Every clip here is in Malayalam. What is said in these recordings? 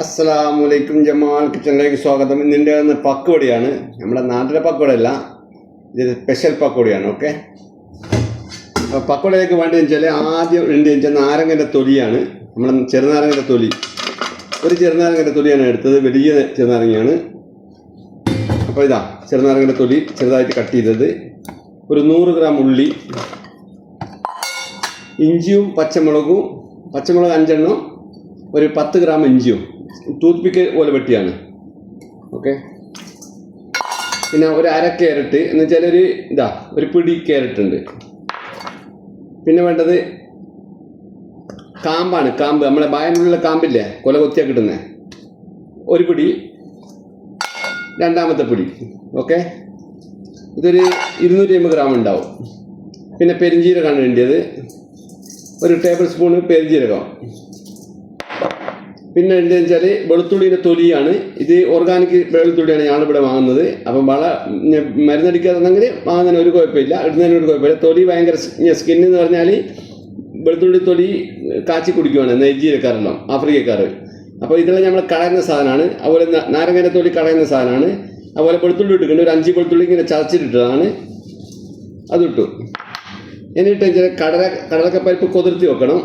അസ്സലാമലൈക്കും ജമാൽ കിച്ചണിലേക്ക് സ്വാഗതം. ഇന്നിന്റെ ഒന്ന് പക്കോടിയാണ് നമ്മുടെ നാട്ടിലെ പക്കോടയല്ല ഇത് സ്പെഷ്യൽ പക്കോടിയാണ് ഓക്കെ? അപ്പോൾ പക്കോടയിലേക്ക് വേണ്ടി വെച്ചാൽ ആദ്യം ഉണ്ട് വെച്ചാൽ നാരങ്ങന്റെ തൊലിയാണ്. നമ്മുടെ ചെറുനാരങ്ങന്റെ തൊലി. ഒരു ചെറുനാരങ്ങന്റെ തൊലിയാണ് എടുത്തത് വലിയ ചെറുനാരങ്ങയാണ്. അപ്പോൾ ഇതാ ചെറുനാരങ്ങന്റെ തൊലി ചെറുതായിട്ട് കട്ട് ചെയ്തത്. ഒരു നൂറ് ഗ്രാം ഉള്ളി ഇഞ്ചിയും പച്ചമുളകും പച്ചമുളക് അഞ്ചെണ്ണം ഒരു പത്ത് ഗ്രാം ഇഞ്ചിയും. ടൂത്ത് പിക്ക് പോലെ വെട്ടിയാണ്. ഓക്കെ? പിന്നെ ഒരു അര ക്യാരറ്റ് എന്ന് വെച്ചാൽ ഒരു ഇതാ ഒരു പിടി ക്യാരറ്റ് ഉണ്ട്. പിന്നെ വേണ്ടത് കാമ്പാണ് കാമ്പ്. നമ്മളെ ബായനുള്ള കാമ്പില്ലേ കൊല കൊത്തിയാ കിട്ടുന്നത് ഒരു പിടി രണ്ടാമത്തെ പിടി. ഓക്കെ? ഇതൊരു ഇരുന്നൂറ്റി അമ്പത് ഗ്രാം ഉണ്ടാവും. പിന്നെ പെരിഞ്ജീരകമാണ് വേണ്ടിയത്. ഒരു ടേബിൾ സ്പൂണ് പെരിഞ്ജീരകം പിന്നെ എന്താ വെച്ചാൽ വെളുത്തുള്ളിയുടെ തൊലിയാണ്. ഇത് ഓർഗാനിക് വെളുത്തുള്ളിയാണ് ഞാനിവിടെ വാങ്ങുന്നത്. അപ്പം വള മരുന്നടിക്കാതെന്നെങ്കിൽ വാങ്ങുന്നതിന് ഒരു കുഴപ്പമില്ല. ഇടുന്നതിന് ഒരു കുഴപ്പമില്ല. തൊലി ഭയങ്കര സ്കിൻ എന്ന് പറഞ്ഞാൽ വെളുത്തുള്ളി തൊലി കാച്ചി കുടിക്കുവാണ്. നൈജീരിയക്കാരെല്ലാം ആഫ്രിക്കക്കാർ അപ്പോൾ ഇതെല്ലാം നമ്മൾ കളയുന്ന സാധനമാണ്. അതുപോലെ നാരങ്ങയുടെ തൊലി കളയുന്ന സാധനമാണ്. അതുപോലെ വെളുത്തുള്ളി ഇട്ടിട്ടുണ്ട്. ഒരു അഞ്ച് വെളുത്തുള്ളി ഇങ്ങനെ ചതച്ചിട്ടിട്ടതാണ്. അതിട്ടു. എന്നിട്ട് കടല കടലക്കപ്പരിപ്പ് കൊതിർത്തി വെക്കണം.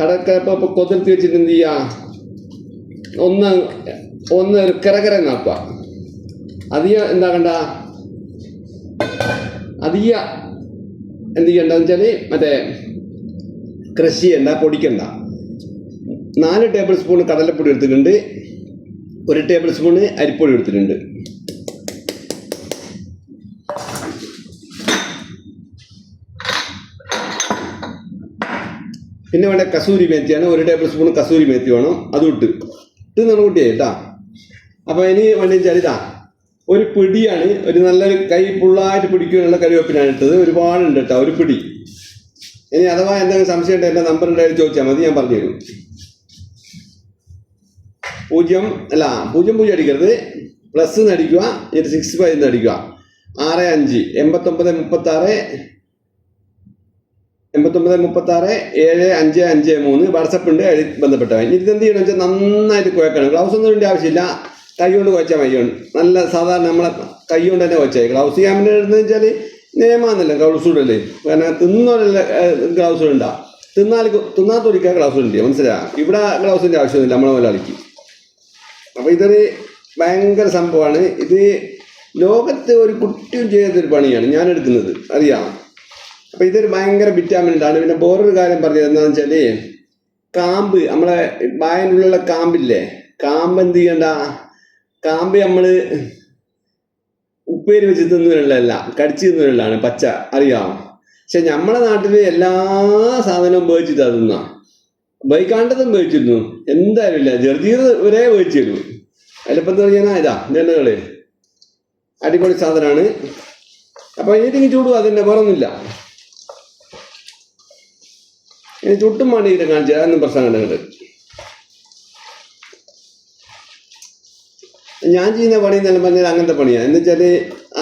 കടലക്കപ്പരിപ്പ് കൊതിർത്തി വെച്ചിട്ട് എന്ത് ചെയ്യുക ഒന്ന് ഒന്ന് നാക്കുക എന്താ എന്താകണ്ട? അധിക എന്ത് ചെയ്യണ്ടെന്ന് വെച്ചാൽ മറ്റേ കൃഷി ചെയ്യണ്ട പൊടിക്കണ്ട. നാല് ടേബിൾ സ്പൂൺ കടലപ്പൊടി എടുത്തിട്ടുണ്ട്. ഒരു ടേബിൾ സ്പൂണ് അരിപ്പൊടി എടുത്തിട്ടുണ്ട്. പിന്നെ വേണ്ട കസൂരി മേത്തിയാണ്. ഒരു ടേബിൾ സ്പൂൺ കസൂരി മേത്തി വേണം. അതും ഇട്ട്. ഇട്ട് നല്ല കുട്ടിയായി കേട്ടാ അപ്പൊ ഇനി വേണ്ടി വെച്ചാൽ ഇതാ ഒരു പിടിയാണ് ഒരു നല്ലൊരു കൈ ഫുള്ളായിട്ട് പിടിക്കാനുള്ള കരുവേപ്പിനാണ് ഇട്ടത്. ഒരുപാടുണ്ട് കേട്ടോ ഒരു പിടി. ഇനി അഥവാ എന്തെങ്കിലും സംശയം ഉണ്ടെങ്കിൽ എന്റെ നമ്പർ ഉണ്ടായി ചോദിച്ചാൽ മതി ഞാൻ പറഞ്ഞു തരും. പൂജ്യം അല്ല പൂജ്യം പൂജ്യം അടിക്കരുത്. പ്ലസ് എന്ന് അടിക്കുക എന്നിട്ട് സിക്സ് ഫൈവ് എന്ന് അടിക്കുക. ആറ് അഞ്ച് എൺപത്തൊമ്പത് മുപ്പത്താറ് എൺപത്തൊമ്പത് മുപ്പത്തി ആറ് ഏഴ് അഞ്ച് അഞ്ച് മൂന്ന് വാട്സപ്പ് ഉണ്ട് അതിൽ ബന്ധപ്പെട്ടവൻ ഇതെന്ത് ചെയ്യണം വെച്ചാൽ നന്നായിട്ട് കുഴക്കണം. ഗ്ലൗസ് ഒന്നും വേണ്ട ആവശ്യമില്ല. കൈ കൊണ്ട് കുഴച്ചാൽ മതിയുണ്ട് നല്ല സാധാരണ നമ്മളെ കൈ കൊണ്ട് തന്നെ കുഴച്ചാൽ ഗ്ലൗസ് ചെയ്യാൻ വേണ്ടി ഇടുന്നത് വെച്ചാൽ നിയമാന്നല്ല ഗ്ലൗസ് ഇടല്ലേ കാരണം തിന്നോരല്ല ഗ്ലൗസ് ഇടണ്ട. തിന്നാൽ തിന്നാത്ത ഒരിക്കൽ ഗ്ലൗസ് ഉണ്ട് മനസ്സിലാ ഇവിടെ ഗ്ലൗസിന്റെ ആവശ്യമൊന്നുമില്ല. നമ്മളെ മുതലാളിക്ക് അപ്പോൾ ഇതൊരു ഭയങ്കര സംഭവമാണ്. ഇത് ലോകത്ത് ഒരു കുട്ടിയും ചെയ്യാത്തൊരു പണിയാണ് ഞാൻ എടുക്കുന്നത്. അറിയാം? അപ്പോൾ ഇതൊരു ഭയങ്കര വിറ്റാമിൻ ആണ് പിന്നെ വേറൊരു കാര്യം പറഞ്ഞത് എന്താണെന്ന് വെച്ചാൽ കാമ്പ് നമ്മളെ വായനുള്ളിലുള്ള കാമ്പില്ലേ? കാമ്പ് എന്ത് ചെയ്യണ്ട? കാമ്പ് നമ്മൾ ഉപ്പേരി വെച്ച് തിന്നുന്നതല്ല കടിച്ച് തിന്നുന്നതാണ് പച്ച അറിയാം പക്ഷെ നമ്മളെ നാട്ടിൽ എല്ലാ സാധനവും ഉപയോഗിച്ചിട്ടാ തിന്ന. ഉപയോഗിക്കാണ്ടതും ഉപയോഗിച്ചിരുന്നു എന്തായാലും ഇല്ല. ജർജീർ ഒരേ ഉപയോഗിച്ചിരുന്നു അതിലിപ്പം എന്താ പറഞ്ഞാൽ ഇതാ ജനകൾ അടിപൊളി സാധനമാണ്. അപ്പോൾ ഇനി ചൂടും അതിന്റെ വേറൊന്നുമില്ല. ഇനി ചുട്ടും മണിയിട്ട് കാണിച്ചു അതൊന്നും പ്രശ്നം ഞാൻ ചെയ്യുന്ന പണി എന്നെല്ലാം പറഞ്ഞാൽ അങ്ങനത്തെ പണിയാണ് എന്ന് വെച്ചാൽ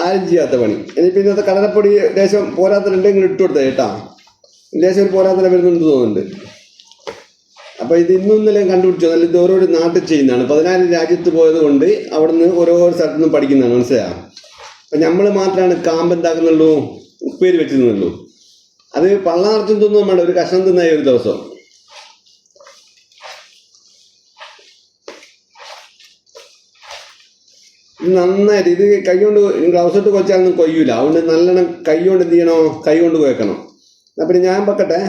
ആരും ചെയ്യാത്ത പണി. ഇനിയിപ്പോൾ ഇന്നത്തെ കടലപ്പൊടി ലേശം പോരാത്തലുണ്ടെങ്കിൽ ഇട്ട് കൊടുത്തേ കേട്ടാ. ലേശം ഒരു പോരാത്തല വരുന്നുണ്ട് തോന്നുന്നുണ്ട്. അപ്പോൾ ഇത് ഇന്നും ഇന്നലെ കണ്ടുപിടിച്ചു. നല്ല ഇത് ഓരോ നാട്ടിൽ ചെയ്യുന്നതാണ്. പതിനാല് രാജ്യത്ത് പോയത് കൊണ്ട് അവിടെ നിന്ന് ഓരോ സ്ഥലത്തു നിന്നും പഠിക്കുന്നതാണ്. മനസ്സിലായോ? അപ്പം നമ്മൾ മാത്രമാണ് കാമ്പ് എന്താക്കുന്നുള്ളൂ? ഉപ്പേരി വെച്ച് തിന്നുള്ളൂ അത് പള്ള നിറച്ചും തിന്നും വേണ്ട ഒരു കഷ്ണം തിന്നായി ഒരു ദിവസം. നന്നായിട്ട് ഇത് കൈ കൊണ്ട് ഗ്ലൗസ് ഇട്ട് കൊച്ചാലൊന്നും കൊയ്യൂല. അതുകൊണ്ട് നല്ലോണം കൈ കൊണ്ട് എന്ത് ചെയ്യണോ കൈ കൊണ്ട് കുഴക്കണം അപ്പം ഞാൻ വെക്കട്ടെ.